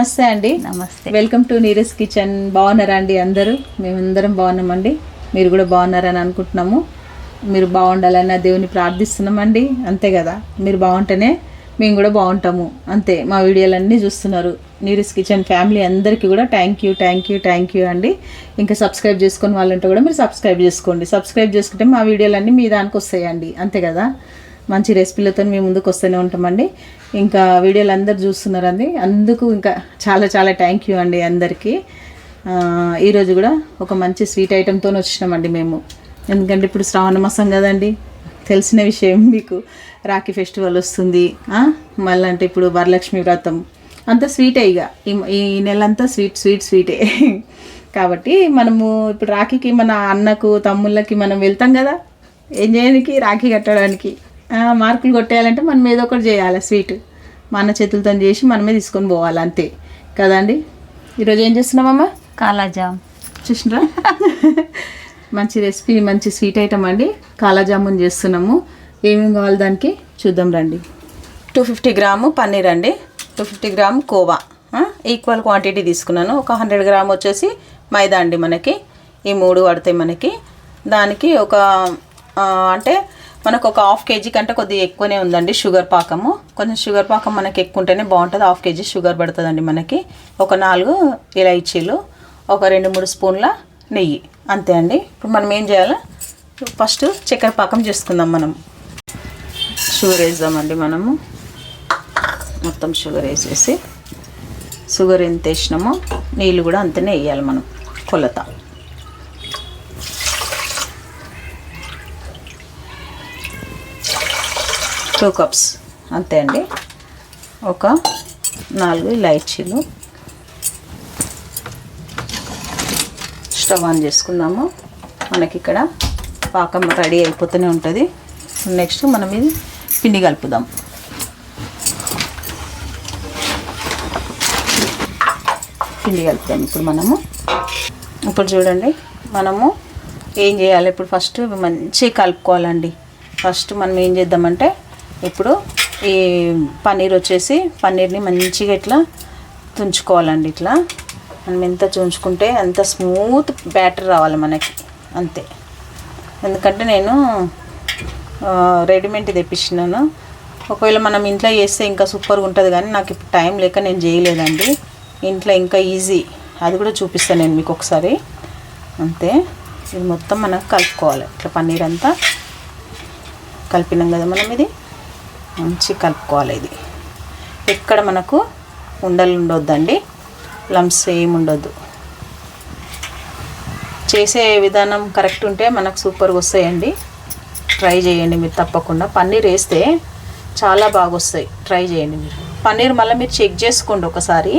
నమస్తే అండి. నమస్తే. వెల్కమ్ టు నీరస్ కిచెన్ బాగున్నారా అండి అందరూ? మేమందరం బాగున్నామండి. మీరు కూడా బాగున్నారని అనుకుంటున్నాము. మీరు బాగుండాలని దేవుని ప్రార్థిస్తున్నామండి. అంతే కదా? మీరు బాగుంటేనే మేము కూడా బాగుంటాము. అంతే. మా వీడియోలన్నీ చూస్తున్నారు. నీరస్ కిచెన్ ఫ్యామిలీ అందరికీ కూడా thank you thank you thank you అండి. ఇంకా సబ్స్క్రైబ్ చేసుకుని వాళ్ళంటే కూడా మీరు సబ్స్క్రైబ్ చేసుకోండి. సబ్స్క్రైబ్ చేసుకుంటే మా వీడియోలన్నీ మీ దానికి వస్తాయండి అంతే కదా? మంచి రెసిపీలతో మేము ముందుకు వస్తూనే ఉంటామండి. ఇంకా వీడియోలు అందరు చూస్తున్నారండి. అందుకు ఇంకా చాలా చాలా థ్యాంక్ యూ అండి అందరికీ. ఈరోజు కూడా ఒక మంచి స్వీట్ ఐటెంతో వచ్చినామండి మేము. ఎందుకంటే ఇప్పుడు శ్రావణ మాసం కదండి. తెలిసిన విషయం మీకు. రాఖీ ఫెస్టివల్ వస్తుంది. మళ్ళీ అంటే ఇప్పుడు వరలక్ష్మి వ్రతం. అంతా స్వీటే ఇక. ఈ ఈ నెల అంతా స్వీట్ స్వీట్ స్వీటే కాబట్టి మనము ఇప్పుడు రాఖీకి మన అన్నకు తమ్ముళ్ళకి మనం వెళ్తాం కదా. ఏం చేయడానికి? రాఖీ కట్టడానికి. మార్కులు కొట్టేయాలంటే మనం ఏదో ఒకటి చేయాలి స్వీట్. మా అన్న చేతులతో చేసి మనమే తీసుకొని పోవాలి అంతే. కదండి? ఈరోజు ఏం చేస్తున్నామమ్మా కాలాజామ్. చూసినరా? మంచి రెసిపీ మంచి స్వీట్ ఐటమ్ అండి. కాలా జామున్ చేస్తున్నాము. ఏమేమి కావాలి దానికి? చూద్దాం రండి. టూ ఫిఫ్టీ గ్రాము పన్నీర్ అండి. Two fifty gram khoa. Equal quantity తీసుకున్నాను. ఒక హండ్రెడ్ గ్రామ్ వచ్చేసి మైదా అండి మనకి. ఈ మూడు పడతాయి మనకి. దానికి ఒక అంటే మనకు ఒక హాఫ్ కేజీ కంటే కొద్దిగా ఎక్కువనే ఉందండి షుగర్ పాకము. కొంచెం షుగర్ పాకం మనకి ఎక్కువ ఉంటేనే బాగుంటుంది. హాఫ్ కేజీ షుగర్ పడుతుందండి మనకి. ఒక నాలుగు ఇలాయచీలు ఒక రెండు మూడు స్పూన్ల నెయ్యి. అంతే అండి. ఇప్పుడు మనం ఏం చేయాలి? ఫస్ట్ చక్కెర పాకం చేసుకుందాం మనం. షుగర్ వేద్దామండి మనము. మొత్తం షుగర్ వేసేసి. షుగర్ ఎంత వేసినామో నీళ్ళు కూడా అంతనే వేయాలి మనం కొలత. టూ కప్స్ అంతే అండి. ఒక నాలుగు ఇలాచీలు. స్టవ్ ఆన్ చేసుకుందాము మనకి ఇక్కడ పాకం రెడీ అయిపోతూనే ఉంటుంది. నెక్స్ట్ మనం ఇది పిండి కలుపుదాం. పిండి కలుపుదాం ఇప్పుడు మనము. ఇప్పుడు చూడండి మనము ఏం చేయాలి? ఇప్పుడు ఫస్ట్ మంచిగా కలుపుకోవాలండి. ఫస్ట్ మనం ఏం చేద్దామంటే ఇప్పుడు ఈ పన్నీర్ వచ్చేసి పన్నీర్ని మంచిగా ఇట్లా తుంచుకోవాలండి ఇట్లా. మనం ఎంత తుంచుకుంటే అంత స్మూత్ బ్యాటర్ రావాలి మనకి. అంతే. ఎందుకంటే నేను రెడీమేడ్ తెప్పించినాను. ఒకవేళ మనం ఇంట్లో చేస్తే ఇంకా సూపర్గా ఉంటుంది కానీ నాకు ఇప్పుడు టైం లేక నేను చేయలేదండి. ఇంట్లో ఇంకా ఈజీ అది కూడా చూపిస్తాను నేను మీకు ఒకసారి. అంతే. ఇది మొత్తం మనం కలుపుకోవాలి. ఇట్లా పన్నీర్ అంతా కలిపినాం కదా మనం ఇది. మంచి కలుపుకోవాలి ఇది. ఎక్కడ మనకు ఉండలు ఉండొద్దండి. లమ్స్ ఏమి ఉండొద్దు. చేసే విధానం కరెక్ట్ ఉంటే మనకు సూపర్గా వస్తాయండి. ట్రై చేయండి మీరు తప్పకుండా. పన్నీర్ వేస్తే చాలా బాగా వస్తాయి. ట్రై చేయండి మీరు. పన్నీర్ మళ్ళీ మీరు చెక్ చేసుకోండి ఒకసారి.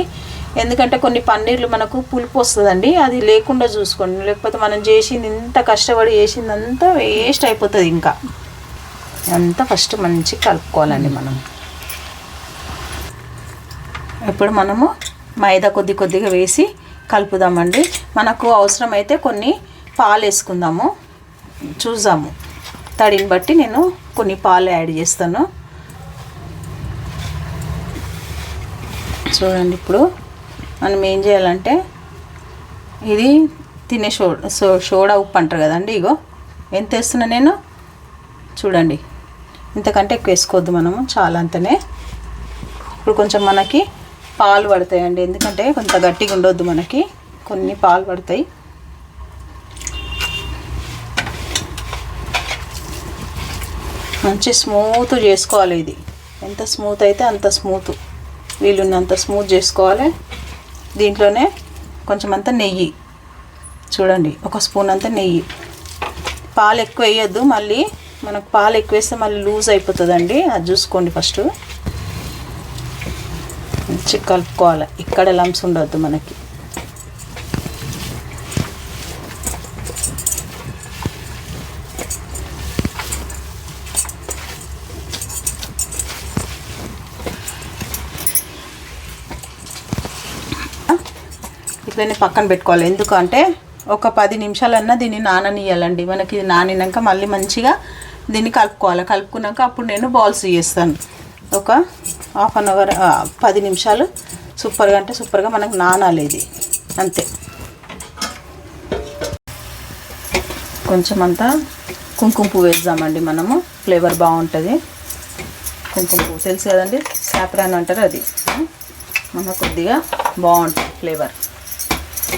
ఎందుకంటే కొన్ని పన్నీర్లు మనకు పులుపు వస్తుందండి. అది లేకుండా చూసుకోండి. లేకపోతే మనం చేసింది ఇంత కష్టపడి చేసింది అంతా వేస్ట్ అయిపోతుంది ఇంకా. అంతా ఫస్ట్ మంచి కలుపుకోవాలండి మనం. ఇప్పుడు మనము మైదా కొద్ది కొద్దిగా వేసి కలుపుదామండి. మనకు అవసరమైతే కొన్ని పాలు వేసుకుందాము చూద్దాము. తడిని బట్టి నేను కొన్ని పాలు యాడ్ చేస్తాను. చూడండి ఇప్పుడు మనం ఏం చేయాలంటే ఇది తినే షో సో సోడా ఉప్పు అంటారు కదండి ఇగో. ఎంత వేస్తున్నా నేను? చూడండి. ఇంతకంటే ఎక్కువ వేసుకోవద్దు మనము చాలా అంతనే. ఇప్పుడు కొంచెం మనకి పాలు పడతాయండి. ఎందుకంటే కొంత గట్టిగా ఉండొద్దు మనకి. కొన్ని పాలు పడతాయి. మంచి స్మూత్ చేసుకోవాలి ఇది. ఎంత స్మూత్ అయితే అంత స్మూత్. వీలున్నంత స్మూత్ చేసుకోవాలి. దీంట్లోనే కొంచెం అంత నెయ్యి. చూడండి ఒక స్పూన్ అంత నెయ్యి. పాలు ఎక్కువ వేయొద్దు మళ్ళీ మనకు పాలు ఎక్కువేస్తే మళ్ళీ లూజ్ అయిపోతుందండి. అది చూసుకోండి ఫస్ట్. మంచి కలుపుకోవాలి. ఇక్కడ లంప్స్ ఉండొద్దు మనకి. ఇట్లనే పక్కన పెట్టుకోవాలి. ఎందుకంటే ఒక పది నిమిషాలన్నా దీన్ని నాననియాలండి. మనకి ఇది నానినాక మళ్ళీ మంచిగా దీన్ని కలుపుకోవాలి. కలుపుకున్నాక అప్పుడు నేను బాల్స్ చేస్తాను ఒక హాఫ్ అన్ అవర్ పది నిమిషాలు సూపర్గా అంటే సూపర్గా మనకు నానాలి ఇది. అంతే. కొంచెం అంతా కుంకుమ పువ్వు వేద్దామండి మనము. ఫ్లేవర్ బాగుంటుంది. కుంకుమ పువ్వు. తెలుసు కదండి? సాప్రాన్ అంటారు అది. మన కొద్దిగా బాగుంటుంది ఫ్లేవర్.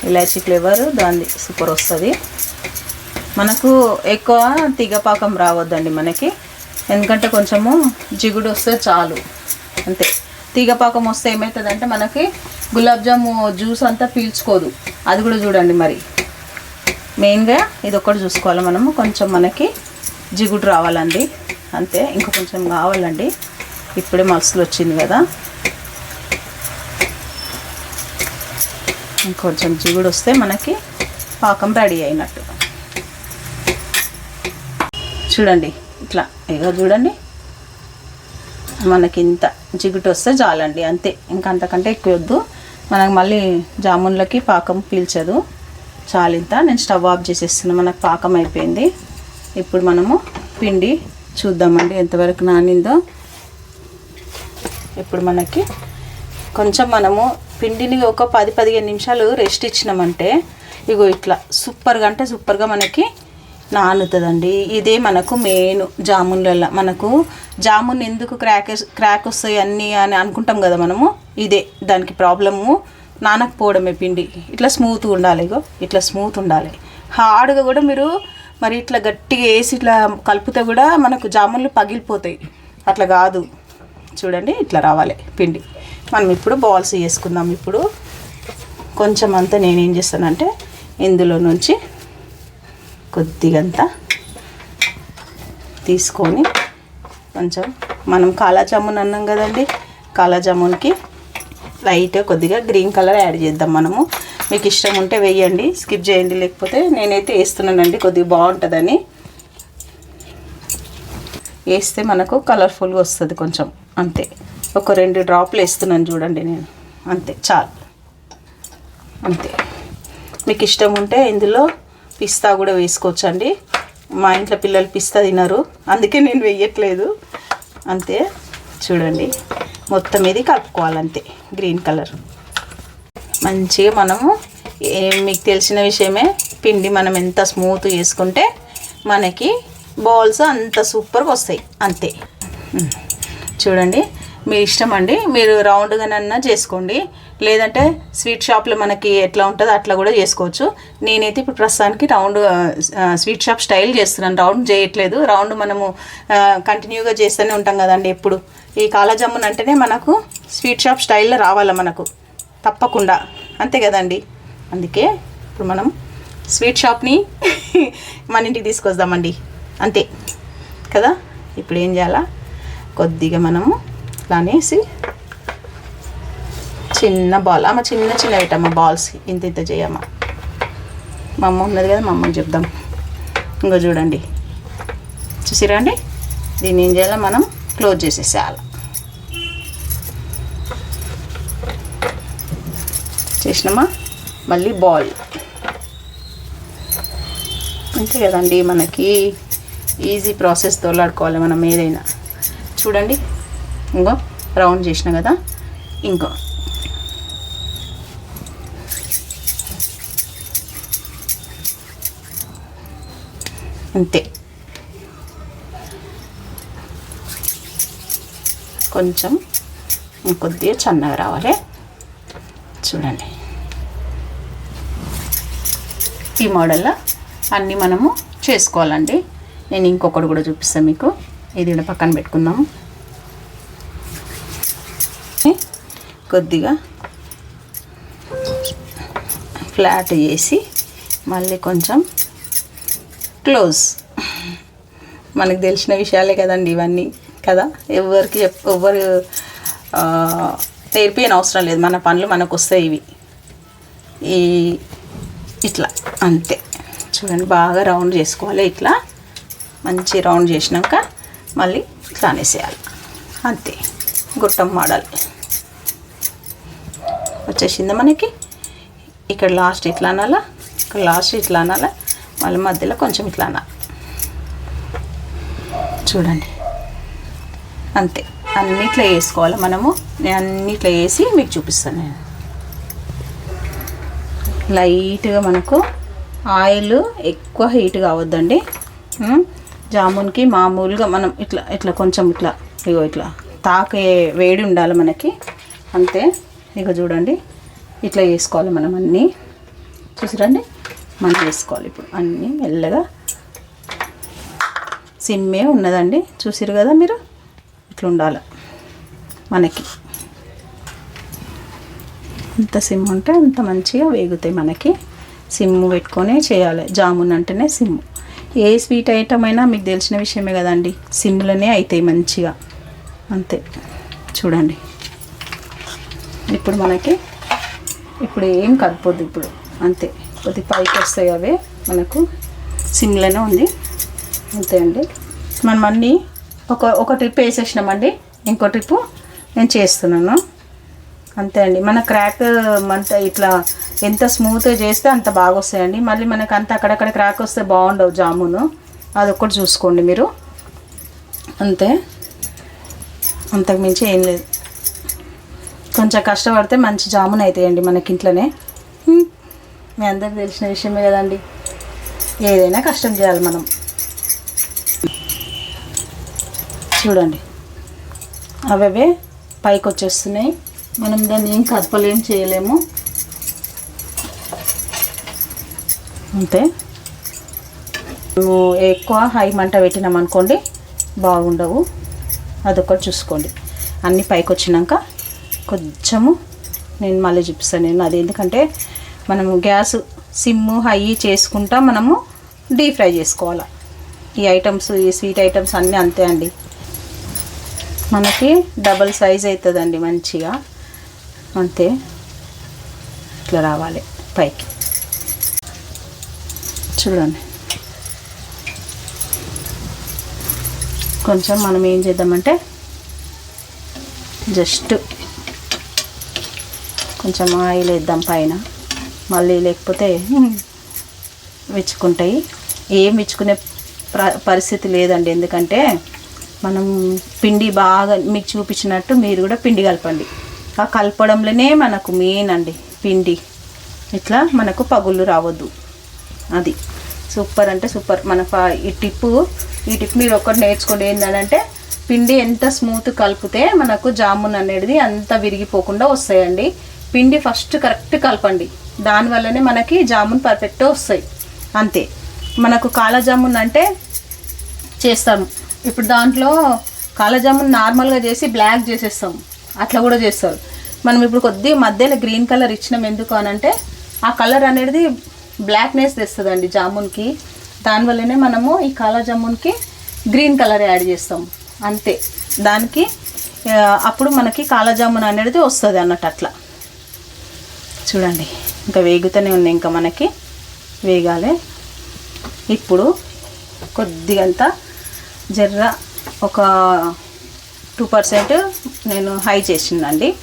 ఇలాచీ ఫ్లేవర్ దాన్ని సూపర్ వస్తుంది. మనకు ఎక్కువ తీగపాకం రావద్దండి మనకి. ఎందుకంటే కొంచెము జిగుడు వస్తే చాలు. అంతే. తీగపాకం వస్తే ఏమవుతుందంటే మనకి గులాబ్ జాము జ్యూస్ అంతా పీల్చుకోదు. అది కూడా చూడండి మరి. మెయిన్గా ఇది ఒక్కటి చూసుకోవాలి మనము. కొంచెం మనకి జిగుడు రావాలండి. అంతే. ఇంకా కొంచెం కావాలండి. ఇప్పుడే మలుసులు వచ్చింది కదా. ఇంకొంచెం జిగుడు వస్తే మనకి పాకం రెడీ అయినట్టు. చూడండి ఇట్లా ఇక చూడండి. మనకి ఇంత జిగుటు వస్తే చాలండి అంతే. ఇంకా అంతకంటే ఎక్కువ వద్దు. మనకు మళ్ళీ జామున్లకి పాకం పీల్చదు. చాలు ఇంత. నేను స్టవ్ ఆఫ్ చేసేస్తున్నా మనకు పాకం అయిపోయింది. ఇప్పుడు మనము పిండి చూద్దామండి ఎంతవరకు నానిందో. ఇప్పుడు మనకి కొంచెం మనము పిండిని ఒక పది పదిహేను నిమిషాలు రెస్ట్ ఇచ్చినామంటే ఇగో ఇట్లా సూపర్గా అంటే సూపర్గా మనకి నానుతుందండి. ఇదే మనకు మెయిన్ జామున్లలో మనకు జామున్ ఎందుకు క్రాక్ క్రాక్ వస్తాయి అన్నీ అని అనుకుంటాం కదా మనము? ఇదే దానికి ప్రాబ్లము. నానకపోవడమే పిండి. ఇట్లా స్మూత్గా ఉండాలి ఇగో. ఇట్లా స్మూత్ ఉండాలి. హార్డ్గా కూడా మీరు మరి ఇట్లా గట్టిగా వేసి ఇట్లా కలిపితే కూడా మనకు జామున్లు పగిలిపోతాయి. అట్లా కాదు. చూడండి ఇట్లా రావాలి పిండి. మనం ఇప్పుడు బాల్స్ చేసుకుందాం ఇప్పుడు. కొంచెం అంతా నేనేం చేస్తానంటే ఇందులో నుంచి కొద్దిగంత తీసుకొని కొంచెం మనం కాలాజామున్ అన్నాం కదండి కాలా లైట్ కొద్దిగా గ్రీన్ కలర్ యాడ్ చేద్దాం మనము. మీకు ఇష్టం ఉంటే వేయండి స్కిప్ చేయండి లేకపోతే నేనైతే వేస్తున్నానండి కొద్దిగా బాగుంటుందని. వేస్తే మనకు కలర్ఫుల్గా వస్తుంది కొంచెం. అంతే. ఒక రెండు డ్రాప్లు వేస్తున్నాను చూడండి నేను. అంతే చాలు. అంతే. మీకు ఇష్టం ఉంటే ఇందులో పిస్తా కూడా వేసుకోవచ్చండి. మా ఇంట్లో పిల్లలు పిస్తా తినరు. అందుకే నేను వేయట్లేదు. అంతే. చూడండి. మొత్తం ఇది కలుపుకోవాలంతే. Green colour. మంచిగా మనము ఏ- మీకు తెలిసిన విషయమే పిండి మనం ఎంత స్మూత్ చేసుకుంటే మనకి బాల్స్ అంత సూపర్గా వస్తాయి. అంతే. చూడండి మీ ఇష్టం అండి. మీరు రౌండ్గానన్నా చేసుకోండి. లేదంటే స్వీట్ షాప్లో మనకి ఎట్లా ఉంటుందో అట్లా కూడా చేసుకోవచ్చు. నేనైతే ఇప్పుడు ప్రస్తుతానికి రౌండ్ స్వీట్ షాప్ స్టైల్ చేస్తున్నాను. రౌండ్ చేయట్లేదు. రౌండ్ మనము కంటిన్యూగా చేస్తూనే ఉంటాం కదండి ఎప్పుడు. ఈ కాలజమ్మున్ అంటేనే మనకు స్వీట్ షాప్ స్టైల్లో రావాలి మనకు. తప్పకుండా. అంతే కదండి. అందుకే ఇప్పుడు మనం స్వీట్ షాప్ని మన ఇంటికి తీసుకొద్దామండి అంతే. కదా? ఇప్పుడు ఏం చేయాలా? కొద్దిగా మనము ఇట్లా అనేసి చిన్న బాల్ అమ్మ చిన్న చిన్న పెట్టమ్మ బాల్స్ ఇంత ఇంత చేయమ్మ. మా అమ్మ ఉన్నది కదా మా అమ్మకి చెప్దాం. ఇంకో చూడండి. చూసిరా అండి? దీన్ని ఏం చేయాలి మనం? క్లోజ్ చేసేసేయాలి. చేసినామా? మళ్ళీ బాల్ అంతే కదండి మనకి. ఈజీ ప్రాసెస్ తోలాడుకోవాలి మనం ఏదైనా. చూడండి ఇంకో రౌండ్ చేసిన కదా ఇంకో. అంతే. కొంచెం ఇంకొద్దిగా చన్నగా రావాలి. చూడండి. ఈ మోడల్లో అన్నీ మనము చేసుకోవాలండి. నేను ఇంకొకటి కూడా చూపిస్తాను మీకు. ఇది కూడా పక్కన పెట్టుకుందాము. కొద్దిగా ఫ్లాట్ చేసి మళ్ళీ కొంచెం క్లోజ్. మనకు తెలిసిన విషయాలే కదండి ఇవన్నీ కదా. ఎవరికి చెప్ ఎవరు నేర్పియని అవసరం లేదు. మన పనులు మనకు వస్తాయి ఇవి. ఈ ఇట్లా అంతే. చూడండి బాగా రౌండ్ చేసుకోవాలి ఇట్లా. మంచి రౌండ్ చేసినాక మళ్ళీ ఇట్లా అనేసేయాలి. అంతే. గుట్టం మోడల్. వచ్చేసింది మనకి? ఇక్కడ లాస్ట్ ఇట్లా అనాలా? ఇక్కడ లాస్ట్ ఇట్లా అనాలా? మళ్ళీ మధ్యలో కొంచెం ఇట్లా అనాలి. చూడండి. అంతే. అన్నిట్లో వేసుకోవాలి మనము. నేను అన్నిట్లో వేసి మీకు చూపిస్తాను నేను. లైట్గా మనకు ఆయిల్ ఎక్కువ హీట్ కావద్దండి. జామున్కి మామూలుగా మనం ఇట్లా ఇట్లా కొంచెం ఇట్లా ఇగో ఇట్లా తాకే వేడి ఉండాలి మనకి. అంతే. ఇక చూడండి. ఇట్లా వేసుకోవాలి మనం అన్నీ. చూసిరండి? మనం వేసుకోవాలి ఇప్పుడు అన్నీ మెల్లగా. సిమ్మే ఉన్నదండి. చూసిరు కదా మీరు? ఇట్లా ఉండాలి మనకి. ఎంత సిమ్ ఉంటే అంత మంచిగా వేగుతాయి మనకి. సిమ్ పెట్టుకొని చేయాలి. జామున్ అంటేనే సిమ్. ఏ స్వీట్ ఐటమ్ అయినా మీకు తెలిసిన విషయమే కదండి. సిమ్లోనే అవుతాయి మంచిగా. అంతే. చూడండి. ఇప్పుడు మనకి ఇప్పుడు ఏం కలపొద్దు ఇప్పుడు. అంతే. కొద్ది పైకి వస్తాయి అవే. మనకు సిమ్లోనే ఉంది. అంతే అండి. మనం అన్నీ ఒక ఒక ట్రిప్ వేసేసినామండి. ఇంకో ట్రిప్పు నేను చేస్తున్నాను. అంతే అండి. మన క్రాక్ అంత ఇట్లా ఎంత స్మూత్గా చేస్తే అంత బాగా వస్తాయండి మళ్ళీ మనకు అంత అక్కడక్కడ క్రాక్ వస్తే బాగుండవు జామును. అదొక్కటి చూసుకోండి మీరు. అంతే. అంతకు మించి ఏం లేదు. కొంచెం కష్టపడితే మంచి జామున్ అవుతాయండి మనకి ఇంట్లోనే. మీ అందరికి తెలిసిన విషయమే కదండి. ఏదైనా కష్టం చేయాలి మనం. చూడండి. అవే పైకి వచ్చేస్తున్నాయి మనం దాన్ని ఏం కదపలేం చేయలేము. అంతే. మేము ఎక్కువ హై మంట పెట్టినాం అనుకోండి బాగుండవు. అదొకటి చూసుకోండి. అన్నీ పైకి వచ్చినాక కొంచెము నేను మళ్ళీ చూపిస్తాను నేను అది. ఎందుకంటే మనము గ్యాస్ సిమ్ హై చేసుకుంటా మనము డీప్ ఫ్రై చేసుకోవాలి. ఈ ఐటమ్స్ ఈ స్వీట్ ఐటమ్స్ అన్నీ అంతే అండి. మనకి డబల్ సైజ్ అవుతుందండి మంచిగా. అంతే ఇట్లా రావాలి పైకి. చూడండి. కొంచెం మనం ఏం చేద్దామంటే జస్ట్ కొంచెం ఆయిల్ వేద్దాం పైన. మళ్ళీ లేకపోతే విచ్చుకుంటాయి. ఏం విచ్చుకునే ప్ర పరిస్థితి లేదండి. ఎందుకంటే మనం పిండి బాగా మీకు చూపించినట్టు మీరు కూడా పిండి కలపండి. ఆ కలపడంలోనే మనకు మెయిన్ అండి పిండి. ఇట్లా మనకు పగుళ్ళు రావద్దు. అది. సూపర్ అంటే సూపర్. మన ఈ టిప్పు ఈ టిప్ మీరు ఒక్కటి నేర్చుకోండి. ఏంటంటే పిండి ఎంత స్మూత్ కలిపితే మనకు జామున్ అనేది అంత విరిగిపోకుండా వస్తాయండి. పిండి ఫస్ట్ కరెక్ట్ కలపండి. దానివల్లనే మనకి జామున్ పర్ఫెక్ట్గా వస్తాయి. అంతే. మనకు కాలా జామున్ అంటే చేస్తాము. ఇప్పుడు దాంట్లో కాలజామున్ నార్మల్గా చేసి బ్లాక్ చేసేస్తాము. అట్లా కూడా చేస్తారు. మనం ఇప్పుడు కొద్దిగా మధ్యలో గ్రీన్ కలర్ ఇచ్చినాం ఎందుకు అని అంటే ఆ కలర్ అనేది బ్లాక్నెస్ తెస్తుందండి జామున్కి. దానివల్లనే మనము ఈ కాలా జామున్కి గ్రీన్ కలర్ యాడ్ చేస్తాం. అంతే. దానికి అప్పుడు మనకి కాలా జామున్ అనేది వస్తుంది అన్నట్టు అట్లా. చూడండి ఇంకా వేగుతూనే ఉన్నాయి ఇంకా మనకి. వేగాలి. ఇప్పుడు కొద్దిగంత జర్ర ఒక టూ పర్సెంట్ నేను హై చేసిందండి.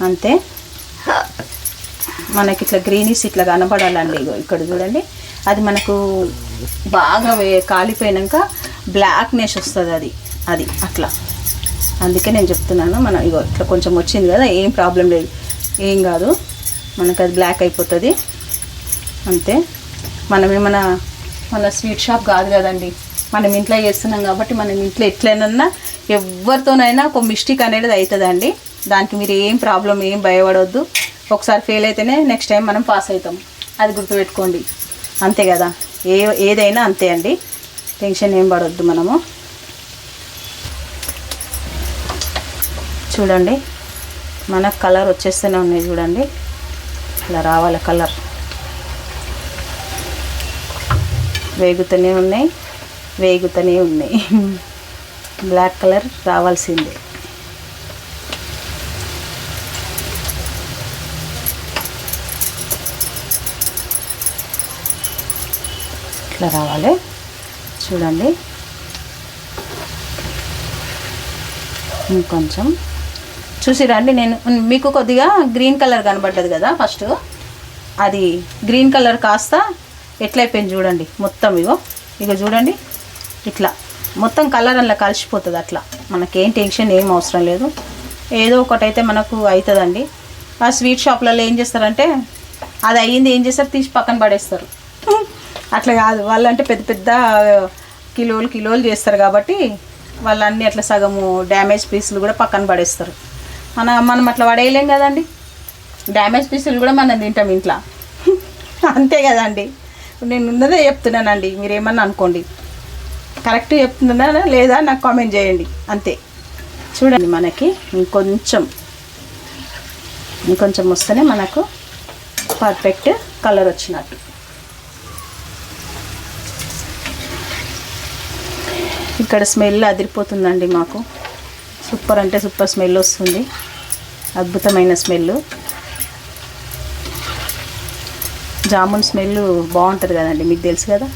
అంతే. మనకి ఇట్లా గ్రీనీస్ ఇట్లా కనపడాలండి. ఇగో ఇక్కడ చూడండి. అది మనకు బాగా వే కాలిపోయాక బ్లాక్నెస్ వస్తుంది అది. అది అట్లా. అందుకే నేను చెప్తున్నాను. మనం ఇగో ఇట్లా కొంచెం వచ్చింది కదా ఏం ప్రాబ్లం లేదు. ఏం కాదు. మనకు అది బ్లాక్ అయిపోతుంది. అంతే. మనం ఏమైనా మన స్వీట్ షాప్ కాదు కదండి. మనం ఇంట్లో చేస్తున్నాం కాబట్టి మనం ఇంట్లో ఎట్లైనా ఎవరితోనైనా ఒక మిస్టేక్ అనేది అవుతుందండి. దానికి మీరు ఏం ప్రాబ్లం ఏం భయపడవద్దు ఒకసారి ఫెయిల్ అయితేనే నెక్స్ట్ టైం మనం పాస్ అవుతాం. అది గుర్తుపెట్టుకోండి. అంతే కదా? ఏ ఏదైనా అంతే అండి. టెన్షన్ ఏం పడవద్దు మనము. చూడండి. మన కలర్ వచ్చేస్తూనే ఉన్నాయి చూడండి. ఇలా రావాలి కలర్. వేగుతూనే ఉన్నాయి. వేగుతూనే ఉన్నాయి. బ్లాక్ కలర్ రావాల్సిందే. ఇట్లా రావాలి. చూడండి. ఇంకొంచెం. చూసి రండి నేను మీకు కొద్దిగా గ్రీన్ కలర్ కనబడ్డది కదా ఫస్ట్. అది గ్రీన్ కలర్ కాస్త ఎట్లయిపోయింది చూడండి. మొత్తం ఇగో. ఇక చూడండి. ఇట్లా. మొత్తం కలర్ అలా కలిసిపోతుంది అట్లా. మనకేం టెన్షన్ ఏం అవసరం లేదు. ఏదో ఒకటైతే మనకు అవుతుందండి ఆ స్వీట్ షాప్లలో ఏం చేస్తారంటే అది అయ్యింది ఏం చేస్తారు? తీసి పక్కన పడేస్తారు. అట్లా కాదు. వాళ్ళంటే పెద్ద పెద్ద కిలోలు కిలోలు చేస్తారు కాబట్టి వాళ్ళన్నీ అట్లా సగము డ్యామేజ్ పీసులు కూడా పక్కన పడేస్తారు. మన మనం అట్లా పడేయలేం కదండి. డ్యామేజ్ పీసులు కూడా మనం తింటాం ఇంట్లో. అంతే కదండి. నేను ఉన్నదే చెప్తున్నానండి. మీరేమన్నా అనుకోండి. కరెక్ట్ చెప్తున్నానా లేదా నాకు కామెంట్ చేయండి. అంతే. చూడండి మనకి ఇంకొంచెం ఇంకొంచెం వస్తేనే మనకు పర్ఫెక్ట్ కలర్ వచ్చినట్టు. ఇక్కడ స్మెల్ అదిరిపోతుందండి మాకు. సూపర్ అంటే సూపర్ స్మెల్ వస్తుంది. అద్భుతమైన స్మెల్ జామున్ స్మెల్ బాగుంటుంది కదండి మీకు తెలుసు కదా?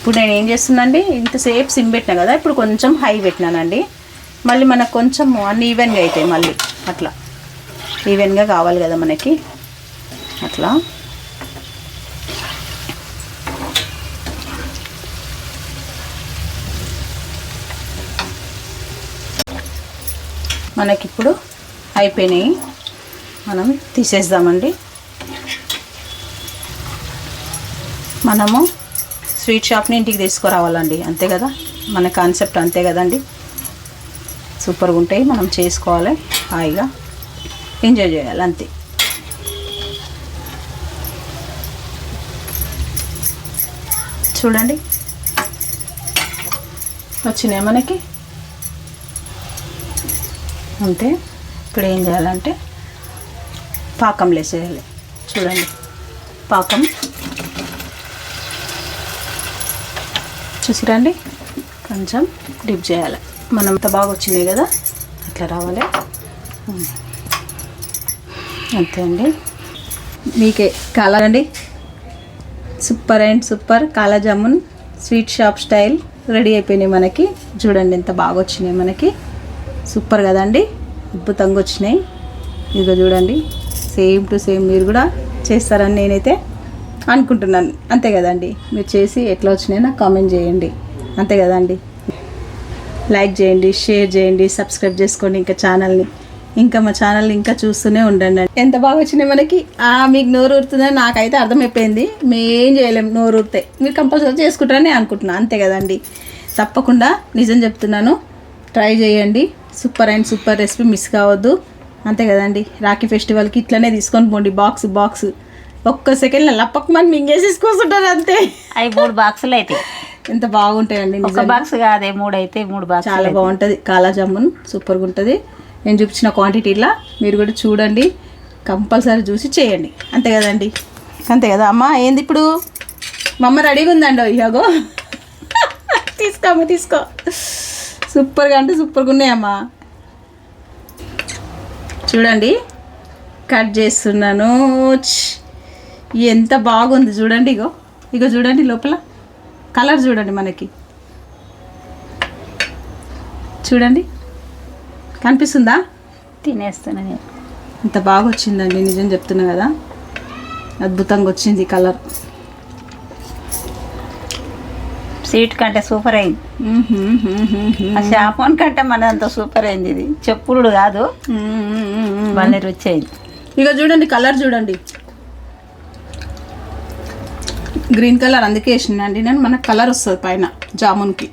ఇప్పుడు నేను ఏం చేస్తున్నానండి ఇంతసేపు సిమ్ పెట్టినా కదా ఇప్పుడు కొంచెం హై పెట్టినానండి. మళ్ళీ మనకు కొంచెం అన్ని ఈవెన్గా అవుతాయి మళ్ళీ అట్లా. ఈవెన్గా కావాలి కదా మనకి. అట్లా. మనకిప్పుడు అయిపోయినాయి. మనం తీసేద్దామండి. మనము స్వీట్ షాప్ని ఇంటికి తీసుకురావాలండి. అంతే కదా? మన కాన్సెప్ట్ అంతే కదండి? సూపర్గా ఉంటాయి. మనం చేసుకోవాలి. హాయిగా ఎంజాయ్ చేయాలి. అంతే. చూడండి. వచ్చినాయి మనకి? అంతే. ఇప్పుడు ఏం చేయాలంటే పాకంలో వేసేయాలి చూడండి. పాకం చూసిరండి? కొంచెం డిప్ చేయాలి. మనం అంత బాగా వచ్చినాయి కదా అట్లా రావాలి. అంతే అండి. మీకే colour super and super kala jamun sweet shop style ready అయిపోయినాయి మనకి. చూడండి ఎంత బాగా వచ్చినాయి మనకి. సూపర్ కదండి. అద్భుతంగా వచ్చినాయి. ఇదిగో చూడండి. సేమ్ టు సేమ్ మీరు కూడా చేస్తారని నేనైతే అనుకుంటున్నాను. అంతే కదండి. మీరు చేసి ఎట్లా వచ్చినాయో నాకు కామెంట్ చేయండి. అంతే కదండి. లైక్ చేయండి షేర్ చేయండి సబ్స్క్రైబ్ చేసుకోండి ఇంకా ఛానల్ని ఇంకా మా ఛానల్ ఇంకా చూస్తూనే ఉండండి. ఎంత బాగా వచ్చినాయి మనకి? మీకు నోరు ఊరుతుందని నాకైతే అర్థమైపోయింది. మేం చేయలేం నోరు ఊరితే. మీరు కంపల్సరీ చేసుకుంటారని అనుకుంటున్నాను అంతే కదండి. తప్పకుండా నిజం చెప్తున్నాను. ట్రై చేయండి. Super and super recipe miss కావద్దు. అంతే కదండి. రాఖీ ఫెస్టివల్కి ఇట్లనే తీసుకొని పోండి. బాక్స్ బాక్స్ ఒక్క సెకండ్లో లప్పకమని మింగేసేసుకొస్తుంటారు అంతే. అవి మూడు బాక్సులు అయితే. ఎంత బాగుంటాయండి ఒక. బాక్స్ కాదే మూడు అయితే మూడు బాక్సులు చాలా బాగుంటుంది. కాలా జామున్ సూపర్గా ఉంటుంది. నేను చూపించిన క్వాంటిటీలా మీరు కూడా చూడండి. కంపల్సరీ చూసి చేయండి. అంతే కదండి. అంతే కదా అమ్మ ఏంది ఇప్పుడు? మా అమ్మ రెడీగా ఉందండి ఇగో తీసుకో అమ్మ తీసుకో. సూపర్గా అంటే సూపర్గా ఉన్నాయమ్మా చూడండి. కట్ చేస్తున్నాను! ఎంత బాగుంది చూడండి ఇగో. ఇగో చూడండి లోపల. కలర్ చూడండి మనకి. చూడండి. కనిపిస్తుందా? తినేస్తాను నేను. ఇంత బాగా వచ్చిందండి నిజం చెప్తున్నా కదా. అద్భుతంగా వచ్చింది కలర్. స్వీట్ కంటే సూపర్ అయింది. షాపోన్ కంటే మన అంత సూపర్ అయింది ఇది. చెప్పుడు కాదు. మళ్ళీ రుచి అయింది. ఇక చూడండి కలర్ చూడండి. గ్రీన్ కలర్ అందుకే వేసినండి నేను మనకు కలర్ వస్తుంది పైన జామున్కి.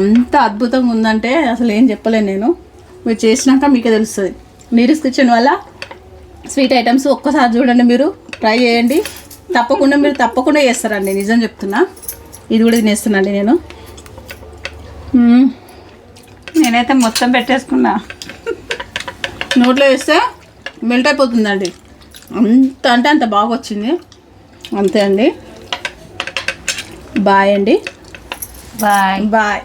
అంత అద్భుతంగా ఉందంటే అసలు ఏం చెప్పలేను నేను. మీరు చేసినాక మీకే తెలుస్తుంది. నీరిస్ కిచెన్ వల్ల స్వీట్ ఐటమ్స్ ఒక్కసారి చూడండి మీరు ట్రై చేయండి. తప్పకుండా మీరు తప్పకుండా చేస్తారండి నిజం చెప్తున్నా. ఇది కూడా తినేస్తున్నాండి నేను. నేనైతే మొత్తం పెట్టేసుకున్నా. నోట్లో వేస్తే మెల్ట్ అయిపోతుందండి. అంత అంటే అంత బాగా వచ్చింది అంతే అండి. బాయ్ అండి. బాయ్. బాయ్.